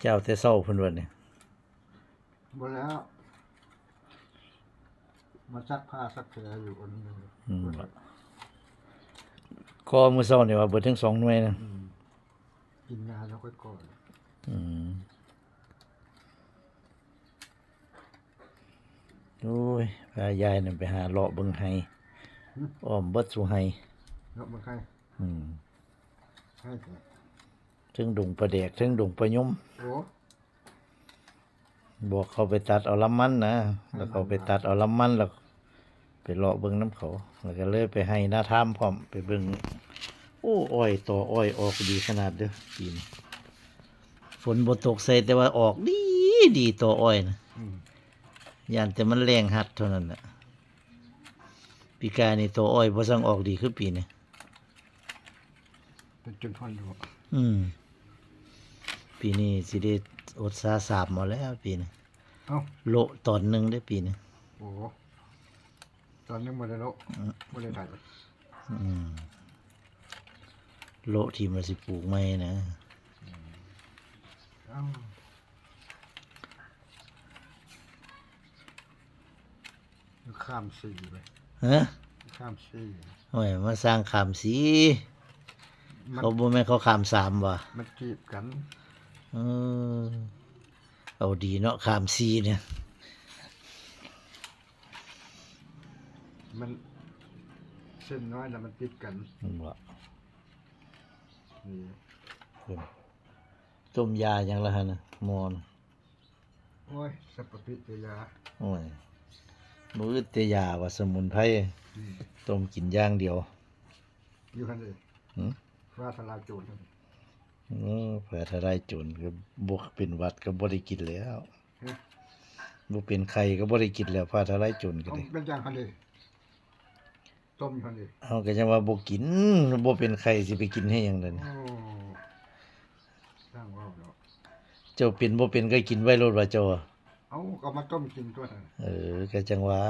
เจ้าแต่เศร้าเพิ่นว่าเนี่ยหมดแล้ว มาซักผ้าซักแผลอยู่คนนึงอืมคอมือเศร้าเนี่ยว่าเบิดทั้งสองหน่วยนะอืมกินยาแล้วค่อยก่อน อืมโอ้ยพายายนั่นไปหาเลาะเบิ่งไห้อ้อมเบิดสู่ไห้แล้วมันใครอืม ใครแต่ ถึงดงประแดกถึงดงประยมโอ้บอกเขาไปตัดเอาลำมันนะแล้วเขาไปตัดเอาลำมันแล้วไปเลาะเบิ่งน้ำเขา แล้วก็เลยไปให้หน้าถ้ำพร้อมไปเบิ่งโอ้อ้อยต่ออ้อยออกดีขนาดเด้อปีนี้ฝนบ่ตกใส่แต่ว่าออกดีดีต่ออ้อยนะอืมย่านแต่มันแรงหัดเท่านั้นน่ะปีกายนี่ตัวอ้อยบ่สั่งออกดีคือปีนี้เป็นจนทนอยู่ อืมปีนี้สิได้อดสาสาบหมาแล้วปีนี้เอ้าโละตอนหนึงได้อปีนี้โอ้ตอนนี้มาได้แล้วไม่ได้ถ่ายอืมโละที่มันสิปลูกใหม่นะเอ้าข้ามสี่ไปฮะข้ามสี่โอ้ยมาสร้างขามสี มันเขาบ่แม่นเขาขามสามว่ะมันจีบกันเออเอาดีเนาะขามสีเนี่ย มันเส้นน้อยแล้วมันติดกันมันบ่นี่เพิ่นต้มยาอย่างละหั่นน่ะหมอนโอ้ยสัพพพิตยาโอ้ยมือเตยาว่าสมุนไพรอืมต้มกินอย่างเดียวอยู่คันเลยหืม ฟ้าทลายโจรนั่นเออเผื่อถ้าได้จนก็บ่เป็นหวัดก็บ่ได้กินแล้วบ่เป็นไข้ก็บ่ได้กินแล้วฟ้าถ้าได้จนก็เอาได้เป็นอย่างคันเลยต้มคันเลยเฮาก็ยังว่าบ่กินบ่เป็นไข้สิไปกินให้หยังนั่นโอ้สร้างว่าวเนาะเจ้าเป็นบ่เป็นก็กินไว้โลดว่าเจ้าอะเอาก็มาต้มกินตัวนั้นเออก็จังว่า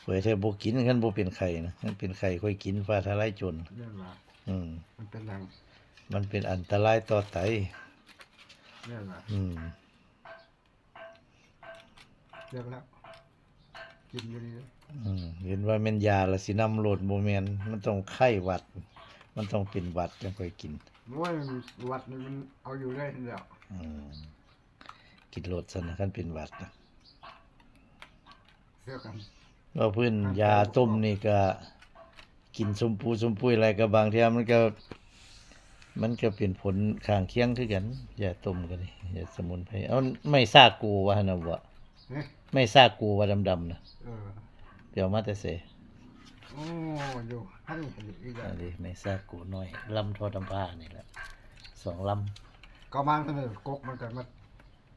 เผื่อถ้าบ่กินคันบ่เป็นไข้นะคันเป็นไข้ค่อยกินฟ้าถ้าได้จนเรื่องว่า อืม มันเป็นอย่างมันเป็นอันตรายต่อไตเรื่องว่าอืม เรื่องแล้วกินอยู่นี่อืม เห็นว่าแม่นยาละสินำโลดบ่แม่นมันต้องไข้หวัด มันต้องเป็นหวัดจังค่อยกิน โอ้ยวัดนี่มันเอาอยู่ได้ทีเดียวอืม กินโลดซะนะคันเป็นหวัดนะเท่ากัน ว่าเพิ่นยาต้มนี่ก็ กินสมปูสมปุยอะไรก็บางเทีมันก็ มันก็เป็นผลข้างเคียงคือกันยาต้มก็นี่ยาสมุนไพรเอาไม่ซากกูว่าหั่นน่ะบ่เนี่ยไม่ซากกูว่าดำๆนะเออเดี๋ยวมาแต่เสโอ้อยู่ให้เห็นอีกออัย่างนนี้ไม่ซากกูน้อยลำทอดำผ้านี่แหละสองลำก็มาเสนอกกมันก็มา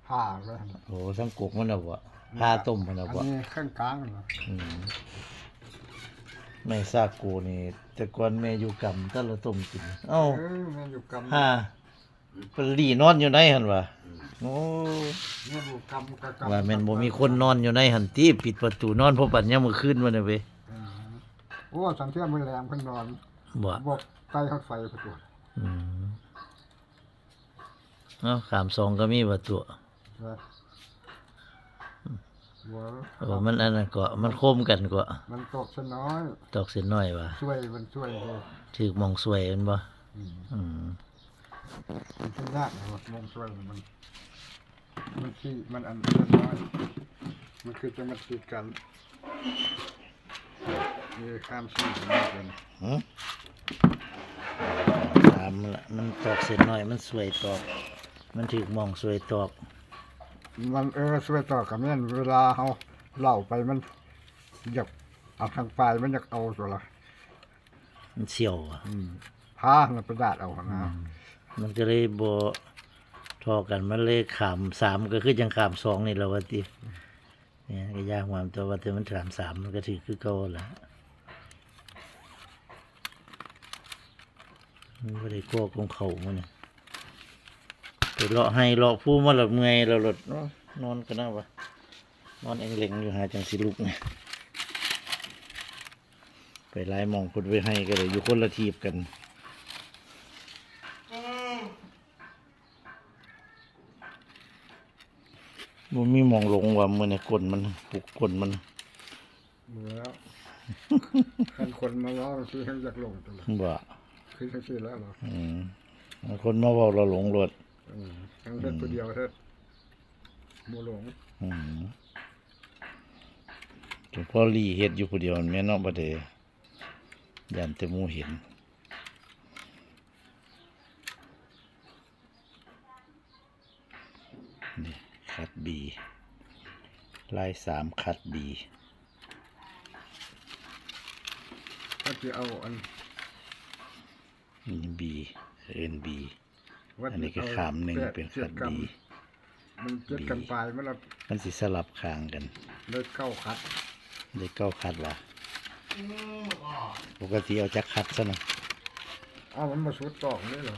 ผ่าเลยหั่นน่ะโอ้ทั้งกกมันน่ะบ่ผ้าต้มมันน่ะอันบ่นี้ข้างกลางเหรออืม ไม่ซากกูนี่ แต่ก่อนแม่อยู่กำแต่ละต้มกิน เอ้าเออแม่อยู่กำฮ่าเพิ่นลีนอนอยู่ในหั่นวะโอ้แม่อยู่กำกับกำว่าแม่นบ่มีคนนอนอยู่ในหั่นติปิดประตูนอนเพราะปัดยามมื้อคืนมันน่ะเว้ยอืมโอ้สังเกตมือแรงเพิ่นนอนบ่บอกไตเขาไฟประตูอืมเอ้าขามซองก็มีบ่ตัวนะ หัวเออมันอันนั้นก็มันโคมกันก็มันตกซะน้อย ตอกเส้นน้อยว่ะช่วยมันช่วยเลยถึกหมองสวยแม่นบ่อืมอืมมันเป็นยากนะมองช่วยมัน มันขี้มันอันซะน้อยมันคือจะมาติดกันมีข้ามซี่กันกันหึถามมันละมันตอกเส้นน้อยมันสวยตอก มันถึกหมองสวยตอก มันเออช่วยต่อกับแม่นเวลาเขาเล่าไปมันอยากเอาทางปลายมันอยากเอาตัวละมันเสี่ยวอะอืมพามันประดาดเอาหั่นนะมันก็เลยบ่ทอกันมันเลยขามสามก็คือจังขามสองนี่แหละว่าติเนี่ยก็ยากความตัวว่าแต่มันขามสามมันก็ถือคือเก่าละมันบ่ได้กลัวของเขามันน่ะไป เลาะให้เลาะผู้มาหลับเมื่อยเราหลดนอนกันนะวะนอนเองเล็งอยู่หาจังสิลุกไงไปไล่มองคนไว้ให้ก็เลยอยู่คนละทีบกันมันมีมองลงว่ามือเนี่ยกลนมันปลุกกลนมันเมื่อแล้วขันคนมาล้อซื้อทั้งอยากลงตัวบ่คือทั้งซื้แล้วเหรออืมคนมาว่าเราหลงรถ อืมทั้งเด็กตัวเดียวเท่าโมหลงอืมจนพ่อลีเฮ็ดอยู่ผู้เดียวแม่นเนาะบ่ได้ยันแต่หมู่เห็น นี่ คัดบีลายสามคัดบีถ้าจะเอาอันนี่บีเอ็นบีวัด อันนี้ก็เาขามหนึ่งแปดเป็นจ็คัดดกรัมบีมันเจ็ดกันปลายมันละมันสิสลับข้างกันได้เก้าคัดได้เก้าคัดว่ะปกติเอาจักคัดซะนะเอามันมาสุดตอกนี่เหรอ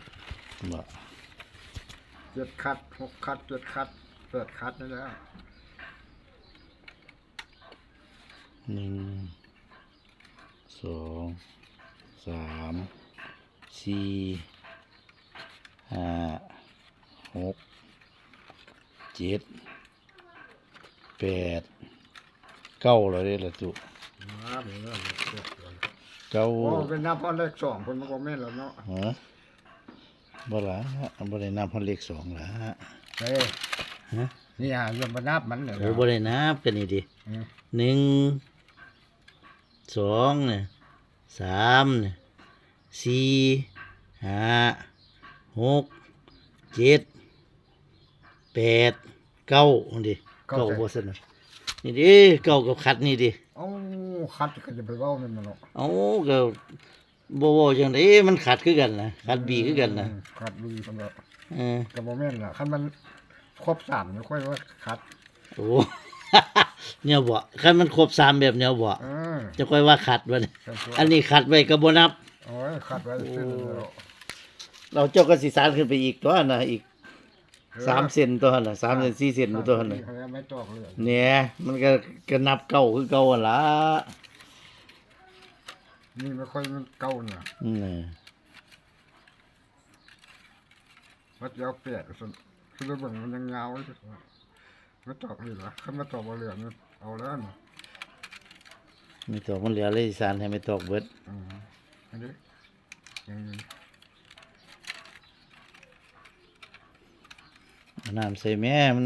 บ่เจ็ดคัดหกคัดเจ็ดคัดแปดคัดนี่แล้วหนึ่งสองสามสี่ ห้าหกเจ็ดแปดเก้าแล้วเด้อละจุมาเหมือนกันเจ็ดเลยเก้าโอ้เป็นน้ำพ่อเลขสองคนมันก็แม่นแล้วเนาะฮะบ่ละบ่ได้นับพันเลขสองละเฮ้ยฮะนี่อะยังมานับมันเลยโอ้บ่ได้นับกันนี่ดิอืมหนึ่งสองเนี่ยสามเนี่ยสี่ห้า หกเจ็ดแปดเก้าอันดิเก้าบ่สนะนี่ดิเก้ากับคัดนี่ดิเอ้าคัดก็จะไปเว้ามันมาเนาะเอาก็บ่เว้าจังไดมันขัดคือกันนะขัดบีคือกันนะมคัดดีสำหรับเออกับโมแม่นล่ะคันมันครบสามไม่ค่อยว่าคัดโอ้เนี่ยบ่คันมันครบสามแบบเนี่ยบ่เออจะค่อยว่าขัดบ่เนี่ยเป็นตัวอันนี้ขัดไว้ก็บ่นับโอ้ยคัดไว้ซื่อแล้ว เราเจ้าก็สิสานขึ้นไปอีกตัวน่ะอีกสามเซนตัวน่ะสามเซนสี่เซนตัวน่ะไม่ตอกเลยเนี่ยมันก็ก็นับเก้าคือเก้าหั่นล่ะนี่ไม่ค่อยมันเก่าเนี่ยอืมน่ะวัดยาวแปดส่วนคือระเบิดมันยังเงาไว้ที่สุดไม่ตอกเลยเหรอคันมาตอกมาเหลืองนี่เอาแล้วนะมีตัวมันเหลือเลยสิสานให้ไม่ตกเบิดอืมอันนี้ยังไง เอา น้ำใส่แม่มัน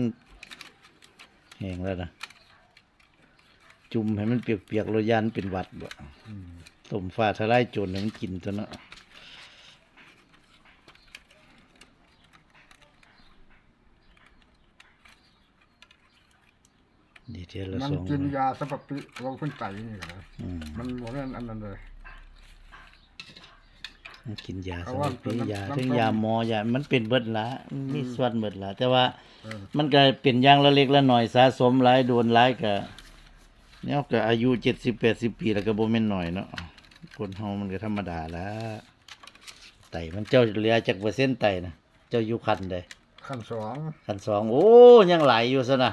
แห้งแล้วนะจุ่มให้มันเปียกๆโลยันเป็นหวัดบ่อืมต้มฟ้าทลายโจรให้มันกินตัวเนาะดีเทละมันสองกินยาสำหรับปิเราเพิ่งไตนี่เหรออืมมันโมแม่นอันนั้นเลยมัน กินยาเพสราะมุว่านไพรยาน้ำถึงน้ำยาหมอยามันเป็นเบิดละมันมีส่วนเบิดละแต่ว่าเออมันก็เป็นอย่างละเล็กละหน่อยสะสมหลายโดนหลายก็เนี่ยก็อายุเจ็ดสิบแปดสิบปีแล้วก็บ่แม่นน้อยเนาะคนเฮามันก็ธรรมดาละไตมันเจ้าเหลือจากเปอร์เซ็นต์ไตนะเจ้าอยู่คันใดขั้นสองคันสองโอ้ยังหลายอยู่ซะนะ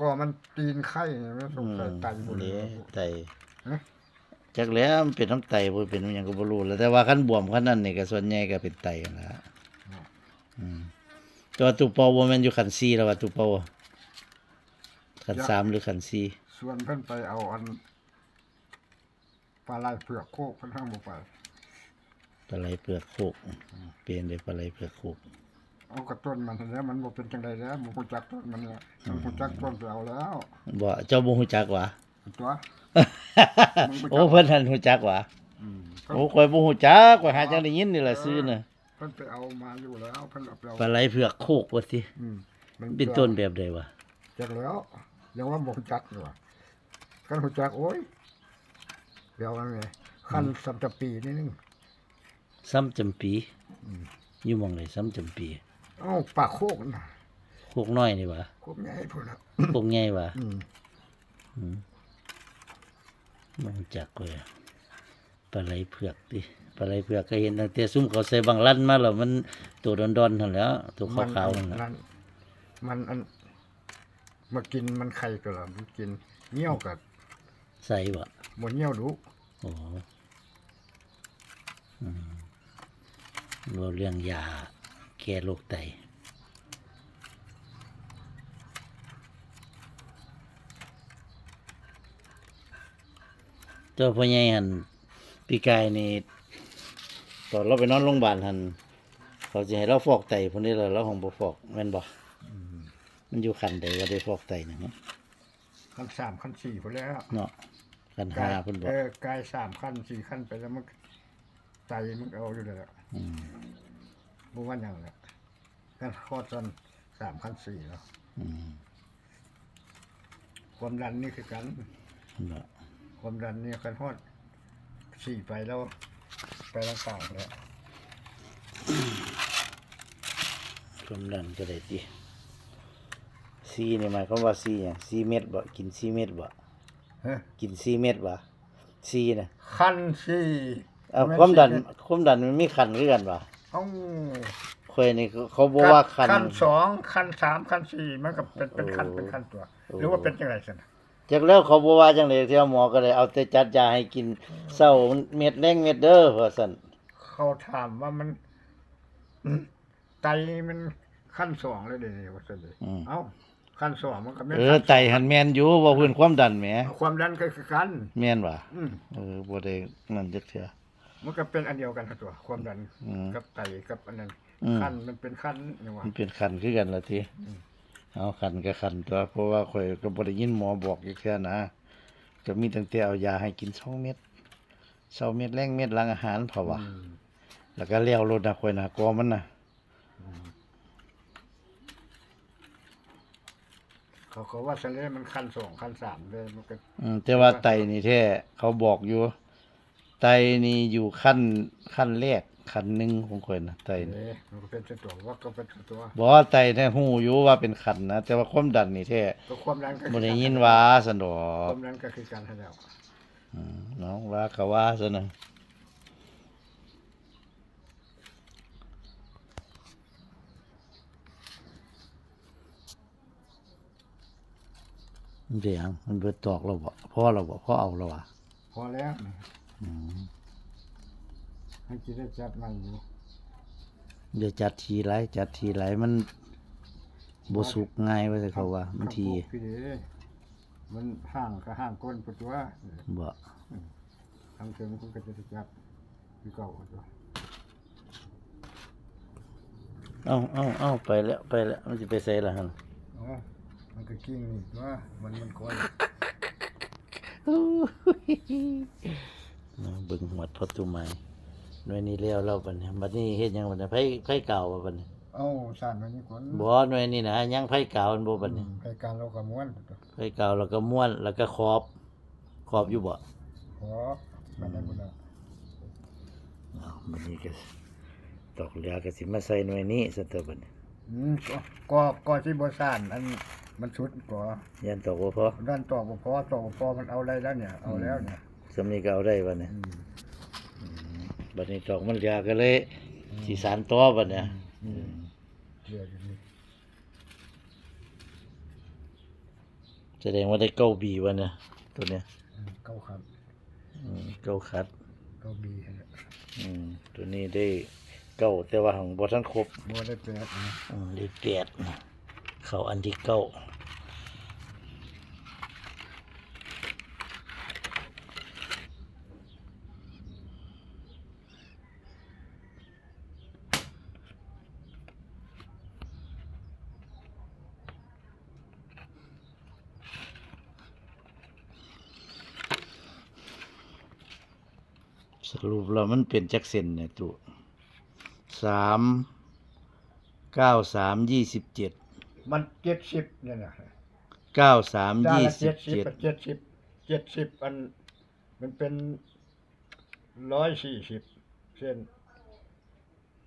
ก็มันตีนไข่ไงไม่สอืงมสัยไตหมดเลนี่ยไตฮะ จักแล้วมันเป็นน้ำไตบ่เป็นหยังก็บ่รู้แล้วแต่ว่าคันบวมคันนั้นนี่ก็ส่วนใหญ่ก็เป็นไตนั่นล่ะอืมแตัวาตุเปาบ่แม่นอยู่คัน4แล้วว่าตุเปาคันสามหรือคันสี่ส่วนเพิ่นไปเอาอันปลาไหลเผือกโคกเพิ่นห้ามบ่ไป ปลาไหลเปลือกโคกเปลี่ยนได้ปลาไหลเปลือกโคกเอากระต้นมันแล้วมันบ่เป็นจังไดแล้วบ่ฮู้จักต้นมันแล้วมันฮู้จักต้นไปเอาแล้วบ่เจ้าบ่ฮู้จักหวะ ตัว โอ้เพิ่นหันฮู้จักหวะอืมโอ้ข่อยบ่ฮู้จักข่อยหาจังได้ยินนี่ล่ะซื้อน่ะเพิ่นไปเอามาอยู่แล้วเพิ่นเอาไปเอาปลาไหลเผือกโคกว่าติอืมมัเป็นต้นแบบใดวะจักแล้วยังว่าบ่ฮู้จักอยู่ว่าคันฮู้จักโอ้ยเดี๋ยวมันไงคันสัมตะปีนิดนึง ซ้ำจำปีอืม อยู่หม่องไหนซ้ำจำปีเอ้าปลาโคกน่ะโคกน้อยนี่วะโคกใหญ่พุ่นน่ะ โคกใหญ่วะอืมอืม บ่รู้จักเลยปลาไหลเผือกติปลาไหลเผือกก็เห็นตั้งแต่ซุ่มเขาใส่บางลั่นมาแล้วมันตัวดอนๆนั่นแหล้วตัวขาวๆนั่นน่ะมันมันอันมากินมันไข่ก็ล่ะมันกินเหนี่ยวกับใส่บ่บ่เหนี่ยวดุโอ้อืมเราเรื่องยาแก้โรคไต เจ้าพ่อใหญ่หันปีกายนี่ตอนเราไปนอนโรงพยาบาลหันเขาจะให้เราฟอกไตพวกนี้เลยเราของบ่ฟอกแม่นบ่มันอยู่คันใดว่าได้ฟอกไตนะขั้นสามขั้นสี่พอแล้วเนาะคันหาเพิ่นบอกเออกายสามขั้นสี่ขั้นไปแล้วมันใจมันเอาอยู่เลยอะอืมบ่ว่าอย่างเลยกันข้อจนสามขั้นสี่แล้วอืมความดันนี่คือกันเนาะ ความดันนี่กันฮอดสี่ไปแล้ว ไปต่างๆแล้วความดันก็ได้ติซีนี่หมายความว่าซีหยังซีเม็ดบ่กินซีเม็ดบ่ฮะกินซีเม็ดบ่ซีน่ะขั้นสี่เอาความดันความดันมันมีคันคือกันบ่เอ้าข่อยนี่เขาบอกว่าคันขั้นสองขั้นสามขั้นสี่มันก็เป็นเป็นขั้นโอ้เป็นขั้นตัวโอ้หรือว่าเป็นยังไงสินะ จากแล้วเขาบอกว่าจังได๋ที่ว่าหมอก็เลยเอาแต่จัดยาให้กินเช้าเม็ดแรงเม็ดเด้อว่าซั่นเขาถามว่ามันอืมไตมันขั้นสองเลยเดี๋ยวนี้ว่าสิเลยอืมเอ้าขั้นสองมันก็ไม่เออไตหันแม่นอยู่ว่าเพิ่นความดันแหมความดันก็คือกัน แม่นว่ะอืมเออบ่ได้นั่นจักเทื่อมันก็เป็นอันเดียวกันครับตัว ความดัน อืมกับไตกับอันนั้นอืมขั้นมันเป็นขั้นนี่ว่ามันเป็นคันคือกันล่ะที เอาคันก็คันตัวเพราะว่าข่อยก็บ่ได้ยินหมอบอกอีกแค่นะก็มีตั้งแต่เอายาให้กิน2เม็ดเช้าเม็ดแรงเม็ดหลังอาหารเพราะว่าอืมแล้วก็เลี้ยวรถนะข่อยนะกลัวมันนะเขาเขาว่าสันเลยมันขั้นสองขั้นสามเลยมันก็อืมแต่ว่าไตนี่แท้เขาบอกอยู่ ไตนี่อยู่ขั้นขั้นแรก ขั้นหนึ่งของข่อยนะไตนี่เอ๊ะมันก็เป็นตัวว่าก็เป็นตัวบอกว่าไตแท้ฮู้อยู่ว่าเป็นขันนะแต่ว่าความดันนี่แท้ก็ความดันก็บ่ได้ยินว่าซั่นดอคกวามดันก็คือการให้แล้วอืมน้องว่าก็ว่าซั่นน่ะมันเป็นหยังมันเบิดตอกแล้วบ่พ่อเราบ่พ่อเอาแล้วอะพอแล้วนี่อืม ให้กินได้จัดมันอยู่เดี๋ยวจัดทีไรจัดทีไรมันบ่สุกง่ายว่าแต่เขาว่ามันทีข้าวโพดพี่เด้มันห่างก็ห่างก้นปัตัวบ่ทางเชิงมันก็จะจับพี่เก่าตัวเอ้าเอ้าเอ้าไปแล้วไปแล้วมันสิไปใส่ละหั่นอ๋อมันก็กิ้งนี่ตัวมันมันคอยเนาะเบิ่งหวดพอตุไม้ หน่วยนี้แล้วแล้วบัดนี้บัดนี้เฮ็ดหยังบัดนี้ไผไผเก่าบ่บัดนี้เอ้าสานมันนี่คนบ่หน่วยนี้นะยังไผเก่ามันบ่บัดนี้ รายการเราก็ม้วนไผเก่าแล้วก็ม้วนแล้วก็ขอบขอบอยู่บ่ ขอมันได้บ่ได้เอ้าบัดนี้ก็ตอกเหลือก็สิมาใส่หน่วยนี้ซะเถอะบัดนี้อืมก็ก็ก็ที่บ่ซ่านอันมันชุดก็ยันตอกบ่พอด้านต่อบ่พอต่อบ่พอมันเอาได้แล้วเนี่ย เอาแล้วเนี่ยสำนี้ก็เอาได้บัดนี้ อืม บัดนี้ตอกมันเหลือก็เลยสิสานต่อบัดเนี่ยอืมเดี๋ยวอยู่นี่แสดงว่าได้เก้าบีวันเนี่ยตัวเนี้ยอืมเก้าครับอืมเก้าคัดเก้าบีนั่นแหละอืมตัวนี้ได้เก้าแต่ว่าของบทันครบบ่ได้แปดนะอืมได้แปดเขาอันที่เก้า สรุปแล้วมันเป็นจักเซนเนี่ยตัวสามเก้าสามยี่สิบเจ็ดมันเจ็ดสิบเนี่ยนะเก้าสามจานยี่ละสิเจ็บดสิบเจ็ดเจ็ดสิบเจ็ดสิบอัน มันเป็นร้อยสี่สิบเส้น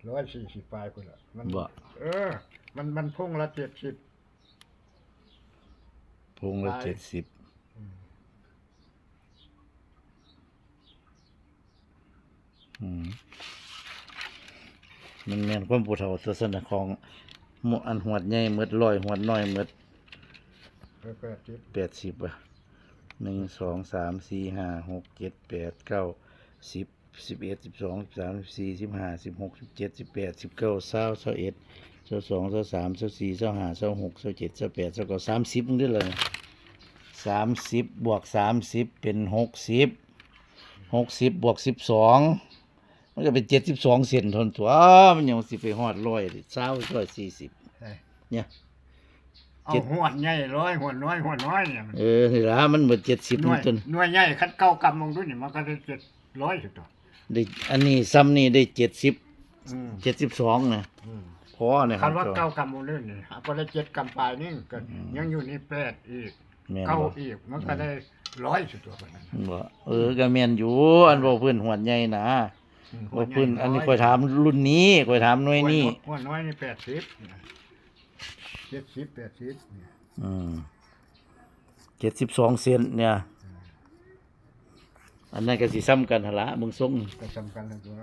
ร้อยสี่สิบปลายคนละมัน บ่เออ มันมันพุ่งละเจ็ดสิบ พงละไป เจ็ดสิบ มมันแม่นความปูเฒ่าศาสนาของหมอันหวดใหญ่หมดร้อยหวดน้อยหมดเออแปดสิบแปดสิบอะหนึ่งสองสามสี่ห้าหกเจ็ดแปดเก้าสิบสิบเอ็ดสิบสองสิบสามสิบสี่สิบห้าสิบหกสิบเจ็ดสิบแปดสิบเก้าเศร้าเศร้าเอ็ดเศร้าสองเศร้าสามเศร้าสี่เศร้าห้าเศร้าหกเศร้าเจ็ดเศร้าแปดเศร้าเก้าสามสิบมึงได้เลยสามสิบบวกสามสิบเป็นหกสิบหกสิบบวกสิบสอง มันก็เป็นเจ็ดสิบสองเซนทนตัวมันยังสิไปฮอดร้อยดิเศร้าร้อยสี่สิบใช่เนี่ยเอาเจ็ดหวดใหญ่ร้อยหวดน้อยหวดน้อยเนี่ยมันเออนี่ละมันเหมือนเจ็ดสิบหน่วยจนหน่วยใหญ่คัดเก้ากำมองดูนี่มันก็ได้เจ็ดร้อยสุดตัวได้อันนี้ซ้ำนี่ได้เจ็ดสิบอืมเจ็ดสิบสองนะอืมพอเนี่ยคคัรับนว่าเก้ากำมองดูนี่เอาก็ได้เจ็ดกำปลายนี่ก็ยังอยู่นี่แปดอีกแม่นเก้าบ่อีกมันก็ได้ร้อยสุดตัวไปนั้นบ่เออก็แม่นอยู่อันบ่เพิ่นหวดใหญ่นะ อืมบ่เพิ่นอันนี้ค่อยถามรุ่นนี้ค่อยถามหน่วยนี้หวดน้อยนี่แปดสิบเจ็ดสิบแปดสิบเนี่ยอืมเจ็ดสิบสองเซนเนี่ย อันนั้นก็สิซ้ำกันหนละมึงส่งก็สำคัญเลยตัว